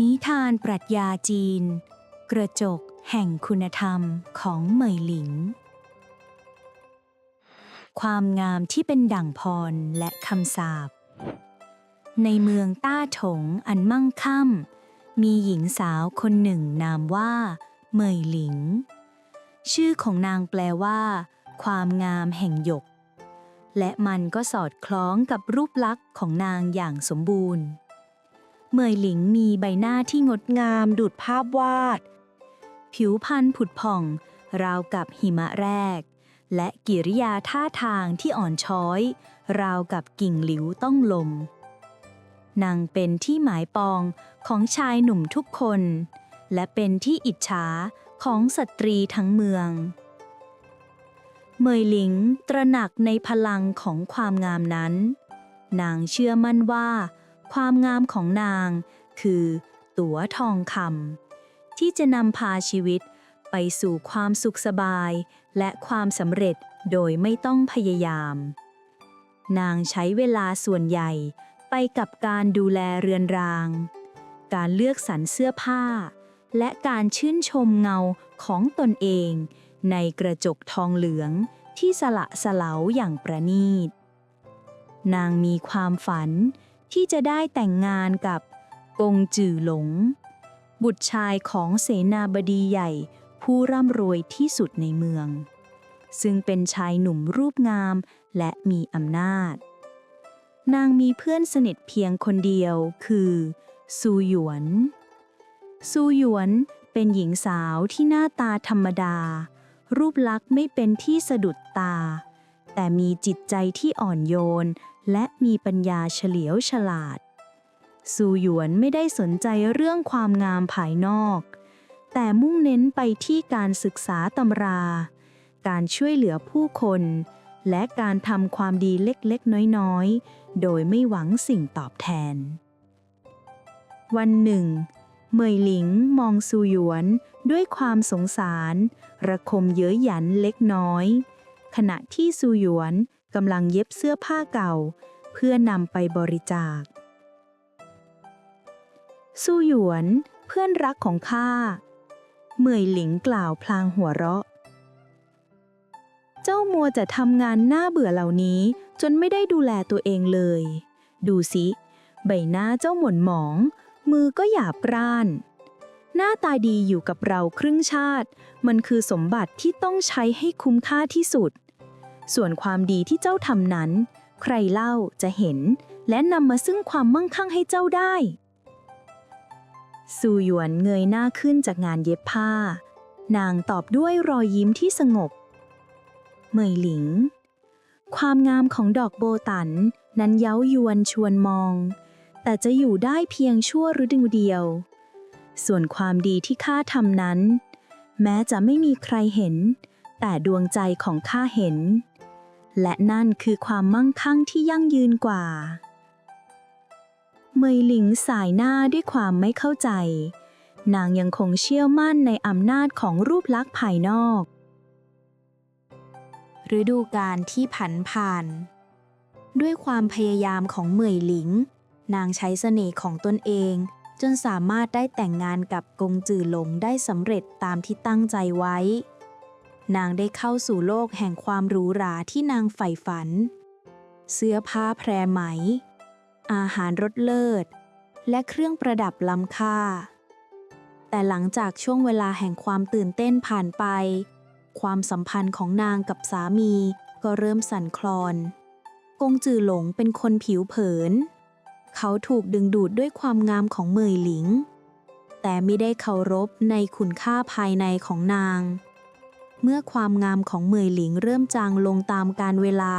นิทานปรัชญาจีน กระจกแห่งคุณธรรมของเหมยหลิง ความงามที่เป็นดั่งพรและคำสาปในเมืองต้าถงอันมั่งคั่งมีหญิงสาวคนหนึ่งนามว่า เหมยหลิง ชื่อของนางแปลว่า ความงามแห่งหยก และมันก็สอดคล้องกับรูปลักษณ์ของนางอย่างสมบูรณ์ เหมยหลิงมีใบหน้าที่งดงามดุดภาพวาด ผิวพรรณผุดผ่อง ราวกับหิมะแรก และกิริยาท่าทางที่อ่อนช้อย ราวกับกิ่งหลิวต้องลม นางเป็นที่หมายปองของชายหนุ่มทุกคน และเป็นที่อิจฉาของสตรีทั้งเมืองเหมยหลิงตระหนักในพลังของความงามนั้น นางเชื่อมั่นว่า ความงามของนาง คือ ตั๋วทองคำที่จะนำพาชีวิตไปสู่ความสุขสบาย และความสำเร็จโดยไม่ต้องพยายาม นางใช้เวลาส่วนใหญ่ไปกับการดูแลเรือนราง การเลือกสรรเสื้อผ้า และการชื่นชมเงาของตนเอง ในกระจกทองเหลืองที่สละสลาอย่างประณีต นางมีความฝัน ที่จะได้แต่งงานกับกงจือหลง บุตรชายของเสนาบดีใหญ่ผู้ร่ำรวยที่สุดในเมือง ซึ่งเป็นชายหนุ่มรูปงามและมีอำนาจ นางมีเพื่อนสนิทเพียงคนเดียวคือ ซูหยวน ซูหยวนเป็นหญิงสาวที่หน้าตาธรรมดา รูปลักษณ์ไม่เป็นที่สะดุดตา แต่มีจิตใจที่อ่อนโยน และมีปัญญาเฉลียวฉลาด ซูหยวนไม่ได้สนใจเรื่องความงามภายนอก แต่มุ่งเน้นไปที่การศึกษาตำรา การช่วยเหลือผู้คน และการทำความดีเล็กๆ น้อยๆ โดยไม่หวังสิ่งตอบแทน วันหนึ่งเหมยหลิงมองซูหยวนด้วยความสงสาร ระคมเย้ยหยันเล็กน้อย ขณะที่ซูหยวน กำลังเย็บเสื้อผ้าเก่า เพื่อนำไปบริจาคซูหยวนเพื่อนรักของข้าเหมยหลิงกล่าวพลางหัวเราะ เจ้ามัวจะทำงานหน้าเบื่อเหล่านี้จนไม่ได้ดูแลตัวเองเลย ดูสิ ใบหน้าเจ้าหม่นหมอง มือก็หยาบกร้าน หน้าตาดีอยู่กับเราครึ่งชาติ มันคือสมบัติที่ต้องใช้ให้คุ้มค่าที่สุด ส่วนความดีที่เจ้าทำนั้น ใครเล่าจะเห็น และนำมาซึ่งความมั่งคั่งให้เจ้าได้ซูหยวนเงยหน้าขึ้นจากงานเย็บผ้า นางตอบด้วยรอยยิ้มที่สงบ เมยหลิง ความงามของดอกโบตันนั้นเย้ายวนชวนมอง แต่จะอยู่ได้เพียงชั่วฤดูเดียว ส่วนความดีที่ข้าทำนั้น แม้จะไม่มีใครเห็น แต่ดวงใจของข้าเห็น และนั่นคือความมั่งคั่งที่ยั่งยืนกว่า เมยหลิงสายหน้าด้วยความไม่เข้าใจ นางยังคงเชื่อมั่นในอำนาจของรูปลักษณ์ภายนอก ฤดูกาลที่ผันผ่าน ด้วยความพยายามของเหมยหลิง นางใช้เสน่ห์ของตนเองจนสามารถได้แต่งงานกับกงจือหลงได้สำเร็จตามที่ตั้งใจไว้ นางได้เข้าสู่โลกแห่งความหรูหราที่นางใฝ่ฝัน เสื้อผ้าแพรไหม อาหารรสเลิศ และเครื่องประดับล้ำค่า แต่หลังจากช่วงเวลาแห่งความตื่นเต้นผ่านไป ความสัมพันธ์ของนางกับสามีก็เริ่มสั่นคลอน กงจือหลงเป็นคนผิวเผิน เขาถูกดึงดูดด้วยความงามของเหมยหลิง แต่ไม่ได้เคารพในคุณค่าภายในของนาง เมื่อความงามของเมยหลิงเริ่มจางลงตามกาลเวลา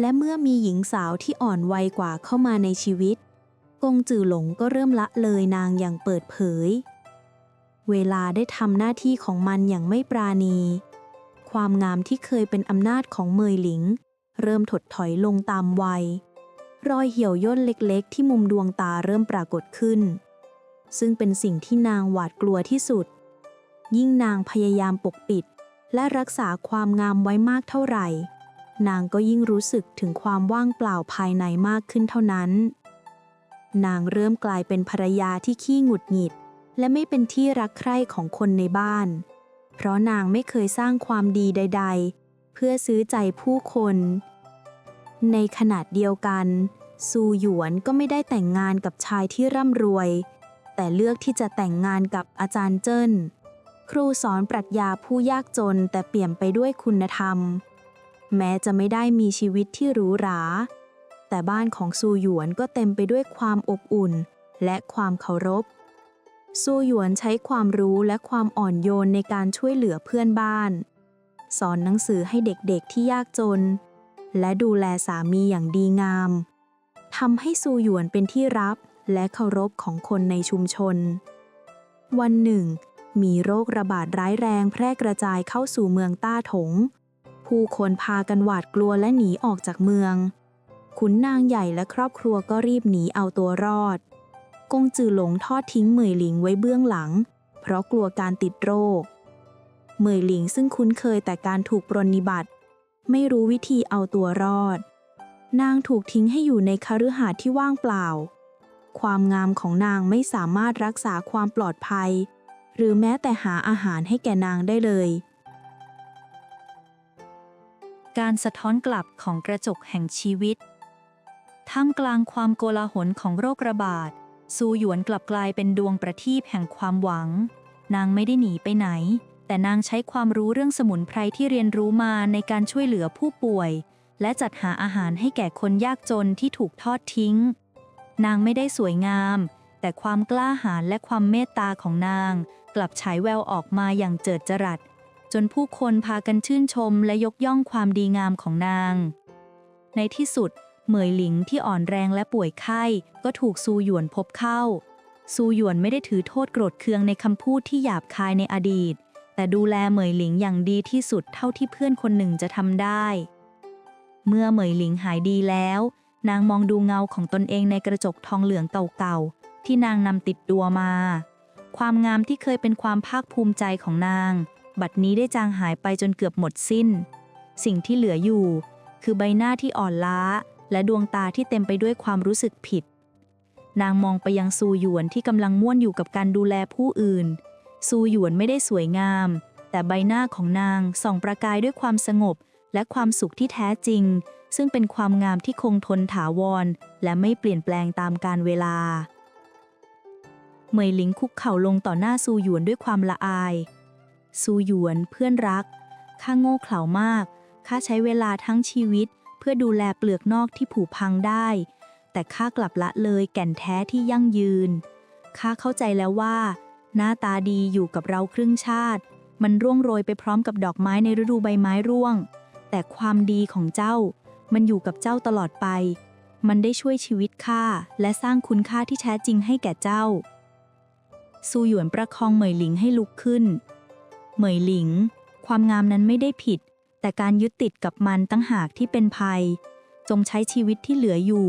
และเมื่อมีหญิงสาวที่อ่อนวัยกว่าเข้ามาในชีวิต กงจือหลงก็เริ่มละเลยนางอย่างเปิดเผย เวลาได้ทำหน้าที่ของมันอย่างไม่ปราณี ความงามที่เคยเป็นอำนาจของเมยหลิง เริ่มถดถอยลงตามวัย รอยเหี่ยวย่นเล็กๆ ที่มุมดวงตาเริ่มปรากฏขึ้น ซึ่งเป็นสิ่งที่นางหวาดกลัวที่สุด ยิ่งนางพยายามปกปิด และรักษาความงามไว้มากเท่าไหร่ นางก็ยิ่งรู้สึกถึงความว่างเปล่าภายในมากขึ้นเท่านั้น นางเริ่มกลายเป็นภรรยาที่ขี้หงุดหงิด และไม่เป็นที่รักใคร่ของคนในบ้าน เพราะนางไม่เคยสร้างความดีใด ๆ เพื่อซื้อใจผู้คน ในขณะเดียวกัน ซูหยวนก็ไม่ได้แต่งงานกับชายที่ร่ำรวย แต่เลือกที่จะแต่งงานกับอาจารย์เจิ้น ครูสอนปรัชญาผู้ยากจนแต่เปี่ยมไปด้วยคุณธรรม แม้จะไม่ได้มีชีวิตที่หรูหรา แต่บ้านของซูหยวนก็เต็มไปด้วยความอบอุ่นและความเคารพ ซูหยวนใช้ความรู้และความอ่อนโยนในการช่วยเหลือเพื่อนบ้าน สอนหนังสือให้เด็กๆที่ยากจน และดูแลสามีอย่างดีงามทำให้ซูหยวนเป็นที่รับและเคารพของคนในชุมชน วันหนึ่ง มีโรคระบาดร้ายแรงแพร่กระจายเข้าสู่เมืองต้าถง ผู้คนพากันหวาดกลัวและหนีออกจากเมือง ขุนนางใหญ่และครอบครัวก็รีบหนีเอาตัวรอด กงจือหลงทอดทิ้งเหมยหลิงไว้เบื้องหลัง เพราะกลัวการติดโรค เหมยหลิงซึ่งคุ้นเคยแต่การถูกปรนนิบัติ ไม่รู้วิธีเอาตัวรอด นางถูกทิ้งให้อยู่ในคฤหาสน์ที่ว่างเปล่า ความงามของนางไม่สามารถรักษาความปลอดภัย หรือแม้แต่หาอาหารให้แก่นางได้เลย การสะท้อนกลับของกระจกแห่งชีวิต ท่ามกลางความโกลาหลของโรคระบาด ซูหยวนกลับกลายเป็นดวงประทีปแห่งความหวัง นางไม่ได้หนีไปไหน แต่นางใช้ความรู้เรื่องสมุนไพรที่เรียนรู้มาในการช่วยเหลือผู้ป่วย และจัดหาอาหารให้แก่คนยากจนที่ถูกทอดทิ้ง นางไม่ได้สวยงามแต่ความกล้าหาญและความเมตตาของนาง กลับฉายแววออกมาอย่างเจิดจรัส จนผู้คนพากันชื่นชมและยกย่องความดีงามของนาง ในที่สุด เหมยหลิงที่อ่อนแรงและป่วยไข้ ก็ถูกซูหยวนพบเข้า ซูหยวนไม่ได้ถือโทษโกรธเคืองในคำพูดที่หยาบคายในอดีต แต่ดูแลเหมยหลิงอย่างดีที่สุดเท่าที่เพื่อนคนหนึ่งจะทำได้ เมื่อเหมยหลิงหายดีแล้ว นางมองดูเงาของตนเองในกระจกทองเหลืองเก่าๆที่นางนำติดตัวมา ความงามที่เคยเป็นความภาคภูมิใจของนาง บัดนี้ได้จางหายไปจนเกือบหมดสิ้น สิ่งที่เหลืออยู่ คือใบหน้าที่อ่อนล้า และดวงตาที่เต็มไปด้วยความรู้สึกผิด นางมองไปยังซูหยวนที่กำลังม่วนอยู่กับการดูแลผู้อื่น ซูหยวนไม่ได้สวยงาม แต่ใบหน้าของนางส่องประกายด้วยความสงบ และความสุขที่แท้จริง ซึ่งเป็นความงามที่คงทนถาวร และไม่เปลี่ยนแปลงตามกาลเวลา เหมยหลิงคุกเข่าลงต่อหน้าซูหยวนด้วยความละอาย ซูหยวนเพื่อนรัก ข้าโง่เขลามาก ข้าใช้เวลาทั้งชีวิต เพื่อดูแลเปลือกนอกที่ผุพังได้ แต่ข้ากลับละเลยแก่นแท้ที่ยั่งยืน ข้าเข้าใจแล้วว่า หน้าตาดีอยู่กับเราครึ่งชาติ มันร่วงโรยไปพร้อมกับดอกไม้ในฤดูใบไม้ร่วง แต่ความดีของเจ้า มันอยู่กับเจ้าตลอดไป มันได้ช่วยชีวิตข้าและสร้างคุณค่าที่แท้จริงให้แก่เจ้า ซูหยวนประคองเหมยหลิงให้ลุกขึ้น เหมยหลิง ความงามนั้นไม่ได้ผิด แต่การยึดติดกับมันตั้งหากที่เป็นภัย จงใช้ชีวิตที่เหลืออยู่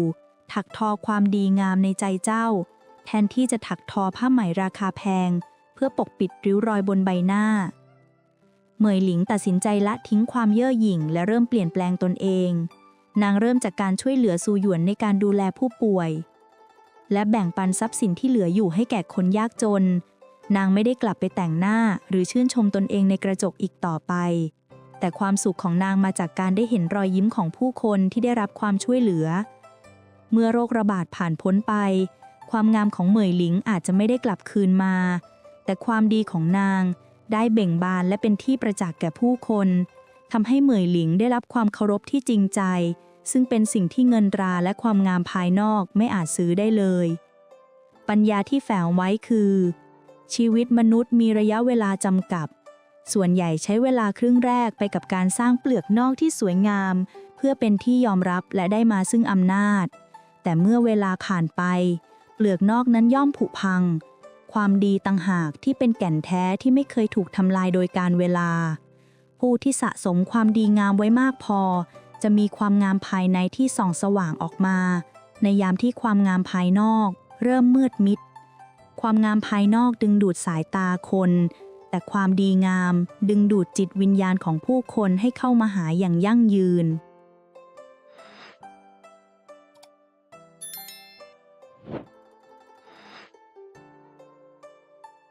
ถักทอความดีงามในใจเจ้า แทนที่จะถักทอผ้าไหมราคาแพง เพื่อปกปิดริ้วรอยบนใบหน้า เหมยหลิงตัดสินใจละทิ้งความเย่อหยิ่งและเริ่มเปลี่ยนแปลงตนเอง นางเริ่มจากการช่วยเหลือซูหยวนในการดูแลผู้ป่วย และแบ่งปันทรัพย์สินที่เหลืออยู่ให้แก่คนยากจน นางไม่ได้กลับไปแต่งหน้าหรือชื่นชมตนเองในกระจกอีกต่อไป แต่ความสุขของนางมาจากการได้เห็นรอยยิ้มของผู้คนที่ได้รับความช่วยเหลือ เมื่อโรคระบาดผ่านพ้นไป ความงามของเหมยหลิงอาจจะไม่ได้กลับคืนมา แต่ความดีของนางได้เบ่งบานและเป็นที่ประจักษ์แก่ผู้คนทำให้เหมยหลิงได้รับความเคารพที่จริงใจ ซึ่งเป็นสิ่งที่เงินตราและความงามภายนอกไม่อาจซื้อได้เลย ปัญญาที่แฝงไว้คือ ชีวิตมนุษย์มีระยะเวลาจำกัด ส่วนใหญ่ใช้เวลาครึ่งแรกไปกับการสร้างเปลือกนอกที่สวยงาม เพื่อเป็นที่ยอมรับและได้มาซึ่งอำนาจ แต่เมื่อเวลาผ่านไป เปลือกนอกนั้นย่อมผุพัง ความดีต่างหากที่เป็นแก่นแท้ที่ไม่เคยถูกทำลายโดยการเวลา ผู้ที่สะสมความดีงามไว้มากพอ จะมีความงามภายในที่ส่องสว่างออกมา ในยามที่ความงามภายนอก เริ่มมืดมิด ความงามภายนอกดึงดูดสายตาคน แต่ความดีงามดึงดูดจิตวิญญาณของผู้คนให้เข้ามาหาอย่างยั่งยืน